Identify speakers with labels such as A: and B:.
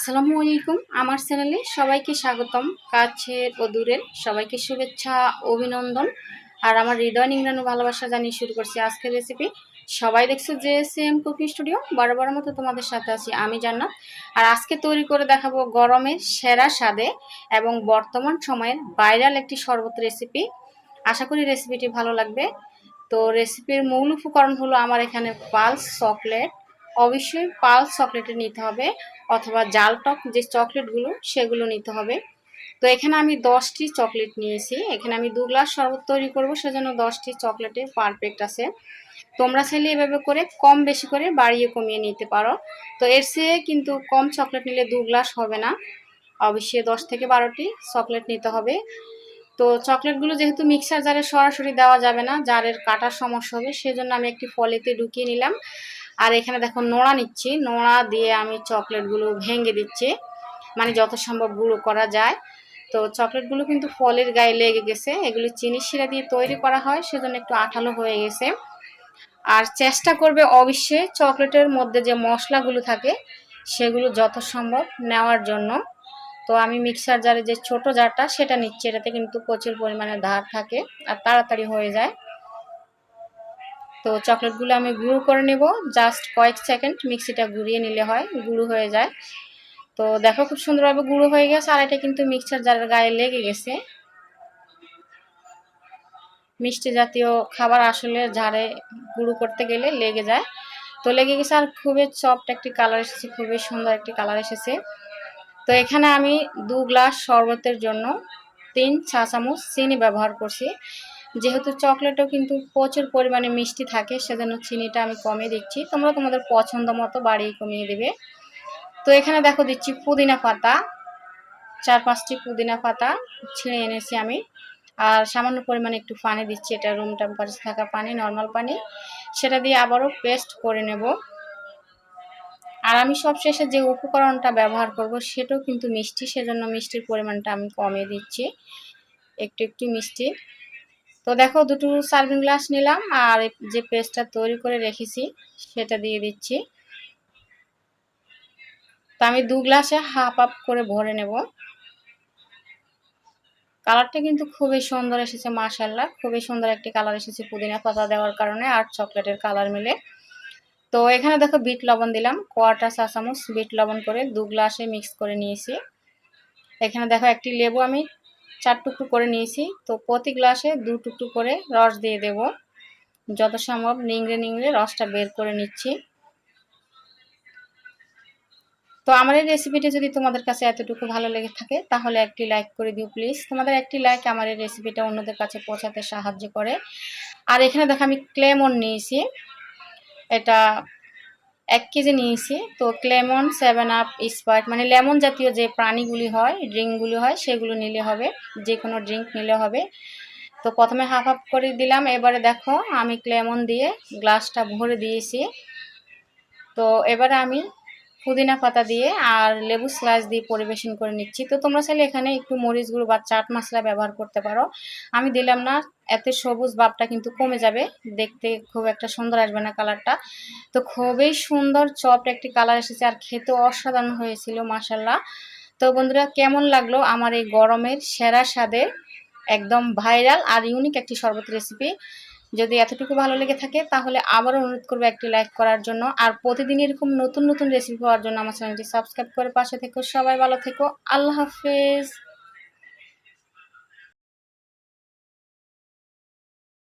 A: আসসালামু আলাইকুম। আমার চ্যানেলে সবাইকে স্বাগতম। কাছের ও দূরের সবাইকে শুভেচ্ছা, অভিনন্দন। আর আমার হৃদয় নিংড়ানো ভালোবাসা জানিয়ে শুরু করছি আজকের রেসিপি সবাই দেখছ যে সেম কুকি স্টুডিও বড় মতো তোমাদের সাথে আছি আমি জান্নাত। আর আজকে তৈরি করে দেখাবো গরমের সেরা স্বাদে এবং বর্তমান সময়ের ভাইরাল একটি শরবত রেসিপি আশা করি রেসিপিটি ভালো লাগবে। তো রেসিপির মূল উপকরণ হলো আমার এখানে পালস চকলেট। অবশ্যই পালস চকলেটে নিতে হবে। অথবা জাল টক যে চকলেটগুলো, সেগুলো নিতে হবে। তো এখানে আমি দশটি চকলেট নিয়েছি। এখানে আমি দু গ্লাস শরবত তৈরি করব, সেজন্য দশটি চকলেটে পারফেক্ট আছে। তোমরা চাইলে এভাবে করে কম বেশি করে বাড়িয়ে কমিয়ে নিতে পারো। তো এর চেয়ে কিন্তু কম চকলেট নিলে দু গ্লাস হবে না। অবশ্যই দশ থেকে বারোটি চকলেট নিতে হবে। তো চকলেটগুলো যেহেতু মিক্সার জারে সরাসরি দেওয়া যাবে না, জারের কাটার সমস্যা হবে, সেজন্য আমি একটি ফলেতে ঢুকিয়ে নিলাম। আর এখানে দেখো নোড়া নিচ্ছি। নোড়া দিয়ে আমি চকলেটগুলো ভেঙে দিচ্ছি। মানে যত সম্ভব গুঁড়ো করা যায়। তো চকলেটগুলো কিন্তু ফলের গায়ে লেগে গেছে। এগুলো চিনি শিরা দিয়ে তৈরি করা হয়, সেজন্য একটু আঠালো হয়ে গেছে। আর চেষ্টা করবে অবশ্যই চকলেটের মধ্যে যে মশলাগুলো থাকে, সেগুলো যত সম্ভব নেওয়ার জন্য। তো আমি মিক্সার জারে যে ছোট জারটা, সেটা নিচ্ছি। এটাতে কিন্তু প্রচুর পরিমাণে ধার থাকে আর তাড়াতাড়ি হয়ে যায়। তো চকলেটগুলো আমি গুঁড়ো করে নেব। জাস্ট কয়েক সেকেন্ড মিক্সিটা ঘুরিয়ে নিলে হয়, গুঁড়ো হয়ে যায়। তো দেখো খুব সুন্দরভাবে গুঁড়ো হয়ে গেছে আর এটা কিন্তু মিক্সার জারের গায়ে লেগে গেছে। মিষ্টি জাতীয় খাবার আসলে ঝাড়ে গুঁড়ো করতে গেলে লেগে যায়। তো লেগে গেছে আর খুবই সফট একটি কালার এসেছে, খুবই সুন্দর একটি কালার এসেছে। তো এখানে আমি দু গ্লাস শরবতের জন্য তিন চা চামচ চিনি ব্যবহার করছি। যেহেতু চকলেটও কিন্তু প্রচুর পরিমাণে মিষ্টি থাকে, সেজন্য চিনিটা আমি কমিয়ে দিচ্ছি। তোমরা তোমাদের পছন্দ মতো বাড়িয়ে কমিয়ে দেবে। তো এখানে দেখো দিচ্ছি পুদিনা পাতা, চার পাঁচটি পুদিনা পাতা ছিঁড়ে এনেছি আমি। আর সামান্য পরিমাণে একটু পানি দিচ্ছি, এটা রুম টেম্পারেচার থাকা পানি নর্মাল পানি। সেটা দিয়ে আবারও পেস্ট করে নেব। আর আমি সবশেষে যে উপকরণটা ব্যবহার করব, সেটাও কিন্তু মিষ্টি, সেজন্য মিষ্টির পরিমাণটা আমি কমিয়ে দিচ্ছি। একটু একটু মিষ্টি। তো দেখো দুটো সার্ভিং গ্লাস নিলাম আর যে পেস্টটা তৈরি করে রেখেছি, সেটা দিয়ে দিচ্ছি। তো আমি দু গ্লাসে হাফ আপ করে ভরে নেব। কালারটা কিন্তু খুবই সুন্দর এসেছে মার্শাল্লাহ খুবই সুন্দর একটি কালার এসেছে পুদিনা পাতা দেওয়ার কারণে আর চকলেটের কালার মিলে। তো এখানে দেখো বিট লবণ দিলাম কোয়াটার চা চামচ বিট লবণ করে দু গ্লাসে মিক্স করে নিয়েছি। এখানে দেখো একটি লেবু আমি চার টুকরো করে নিয়েছি। তো প্রতি গ্লাসে দু টুকরো করে রস দিয়ে দেব। যত সম্ভব নিংড়ে নিংড়ে রসটা বের করে নিচ্ছি। তো আমার এই রেসিপিটি যদি তোমাদের কাছে এতটুকু ভালো লেগে থাকে, তাহলে একটি লাইক করে দিও প্লিজ তোমাদের একটি লাইক আমার এই রেসিপিটা অন্যদের কাছে পৌঁছাতে সাহায্য করে। আর এখানে দেখো আমি ক্লেমন নিয়েছি। এটা এক কেজি নিয়েছি। তো ক্লেমন সেভেন আপ স্পার্ট মানে লেমন জাতীয় যে প্রাণীগুলি হয়, ড্রিঙ্কগুলি হয়, সেগুলো নিলে হবে যে কোনো ড্রিঙ্ক নিলে হবে। তো প্রথমে হাফ হাফ করে দিলাম। এবারে দেখো, আমি ক্লেমন দিয়ে গ্লাসটা ভরে দিয়েছি। তো এবারে আমি পুদিনা পাতা দিয়ে আর লেবু স্লাইস দিয়ে পরিবেশন করে নিচ্ছি। তো তোমরা চাইলে এখানে একটু মরিচ গুঁড়ো বা চাট মশলা ব্যবহার করতে পারো। আমি দিলাম না এতে সবুজ ভাবটা কিন্তু কমে যাবে। দেখতে খুব একটা সুন্দর আসবে না কালারটা। তো খুবই সুন্দর চপ একটি কালার এসেছে আর খেতে অসাধারণ হয়েছিল মাসাল্লাহ তো বন্ধুরা, কেমন লাগল আমার এই গরমের সেরা স্বাদের একদম ভাইরাল আর ইউনিক একটি শরবত রেসিপি? যদি এতটুকু ভালো লেগে থাকে তাহলে আবারও অনুরোধ করব একটি লাইক করার জন্য। আর প্রতিদিন এরকম নতুন নতুন রেসিপি পাওয়ার জন্য আমার চ্যানেলটি সাবস্ক্রাইব করে পাশে থেকো। সবাই ভালো থেকো। আল্লাহ হাফেজ।